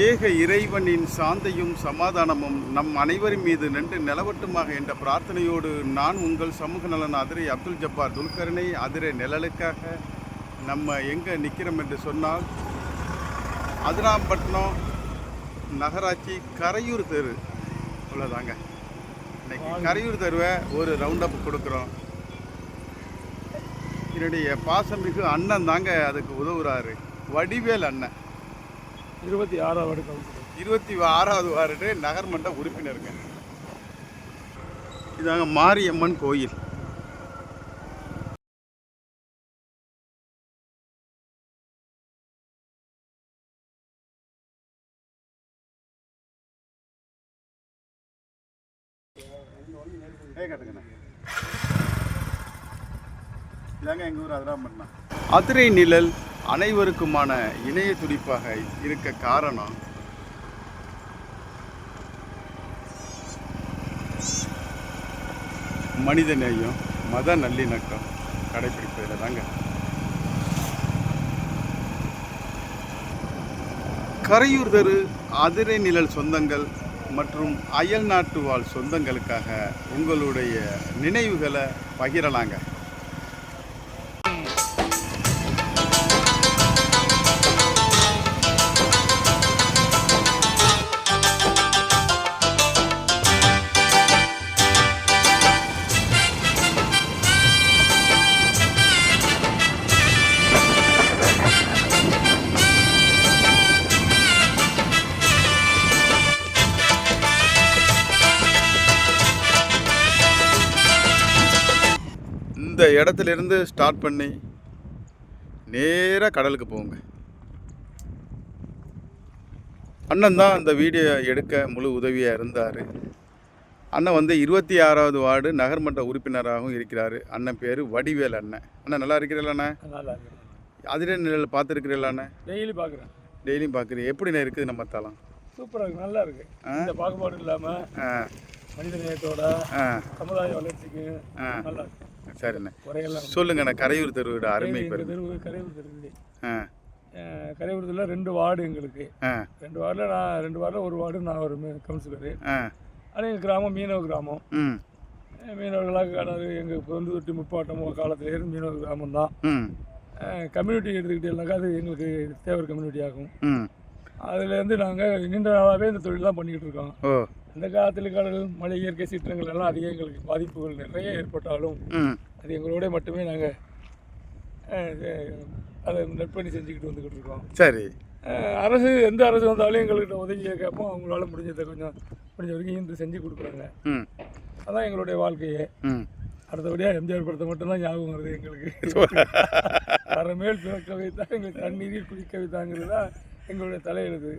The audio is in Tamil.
ஏக இறைவனின் சாந்தையும் சமாதானமும் நம் அனைவரின் மீது நின்று நிலவட்டுமாக என்ற பிரார்த்தனையோடு நான் உங்கள் சமூக நலன் அதிரை அப்துல் ஜப்பார் துல்கரனை அதிரை நிழலுக்காக நம்ம எங்கே நிற்கிறோம் என்று சொன்னால் அதிராம்பட்டினம் நகராட்சி கரையூர் தெரு. உள்ளதாங்க இன்னைக்கு கரையூர் தெருவை ஒரு ரவுண்ட் அப் கொடுக்குறோம். என்னுடைய பாசமிகு அண்ணன் தாங்க அதுக்கு உதவுறாரு. வடிவேல் அண்ணன். இருபத்தி ஆறாவது வார்டு கவுன்சிலர். இருபத்தி ஆறாவது வார்டு நகர்மன்ற உறுப்பினருங்க. இதாங்க மாரியம்மன் கோயில். இதாங்க எங்கள் ஊர் அதிராம்பட்டினம் அதிரை நிழல் அனைவருக்குமான இணைய துடிப்பாக இருக்க காரணம் மனித நேயம் மத நல்லிணக்கம் கடைபிடிப்பதில் தாங்க. கரையூர் தெரு அதிரை நிழல் சொந்தங்கள் மற்றும் அயல் நாட்டு வாழ் சொந்தங்களுக்காக உங்களுடைய நினைவுகளை பகிரலாங்க. இந்த இடத்துல இருந்து ஸ்டார்ட் பண்ணி நேராக கடலுக்கு போங்க. அண்ணன் தான் அந்த வீடியோ எடுக்க முழு உதவியாக இருந்தார். அண்ணன் வந்து இருபத்தி ஆறாவது வார்டு நகர்மன்ற உறுப்பினராகவும் இருக்கிறார். அண்ணன் பேர் வடிவேல் அண்ணன். அண்ணன் நல்லா இருக்கிறீங்களா அதிலே நிழல் பார்த்துருக்கிறீங்களா அண்ணன் டெய்லி பார்க்குறேன். டெய்லியும் பார்க்குறீங்க. எப்படிண்ணே இருக்குது நம்ம தளம்? சூப்பராக இருக்கு நல்லா இருக்கு. இந்த பாகுபாடு இல்லாமல் மனித நேயத்தோட சமுதாய வளர்ச்சிக்கு நல்லா இருக்கு. சரிண்ணே. குறையெல்லாம் சொல்லுங்கண்ணே கரையூர் தெருவோட அருமை தெருவு கரையூர் தெருவு கரையூர் தெருவில் ரெண்டு வார்டு எங்களுக்கு. ரெண்டு வார்டில் நான் ரெண்டு வார்டில் ஒரு வார்டு நான் ஒரு கவுன்சிலரு. ஆனால் எங்கள் கிராமம் மீனவ கிராமம். மீனவர்களாக கடல் எங்கள் பொந்து தொட்டி முப்பாட்டம் காலத்திலேருந்து மீனவ கிராமம் தான் கம்யூனிட்டி எடுத்துக்கிட்டேன்னாக்கா அது எங்களுக்கு தேவர் கம்யூனிட்டி ஆகும். அதுலேருந்து நாங்கள் நீண்ட நாளாகவே இந்த தொழில் தான் பண்ணிக்கிட்டு இருக்கோம். ஓ இந்த காலத்தில் கடல் மழை இயற்கை சீற்றங்கள் எல்லாம் அதிகம் எங்களுக்கு பாதிப்புகள் நிறைய ஏற்பட்டாலும் அது எங்களோட மட்டுமே நாங்கள் அதை நெற்பணி செஞ்சுக்கிட்டு வந்துக்கிட்டு இருக்கோம். சரி. அரசு எந்த அரசு வந்தாலும் எங்கள்கிட்ட உதவியை கேட்போம் அவங்களால முடிஞ்சதை கொஞ்சம் முடிஞ்ச வரைக்கும் இன்று செஞ்சு கொடுக்குறாங்க. அதான் எங்களுடைய வாழ்க்கையே. அடுத்தபடியாக எம்ஜிஆர் படத்தை மட்டும்தான் ஞாபகம் வருது எங்களுக்கு. வரமேல் பிறக்க வைத்தா எங்களுக்கு தண்ணீரில் குளிக்க வைத்தாங்கிறது தான் எங்களுடைய தலையெழுது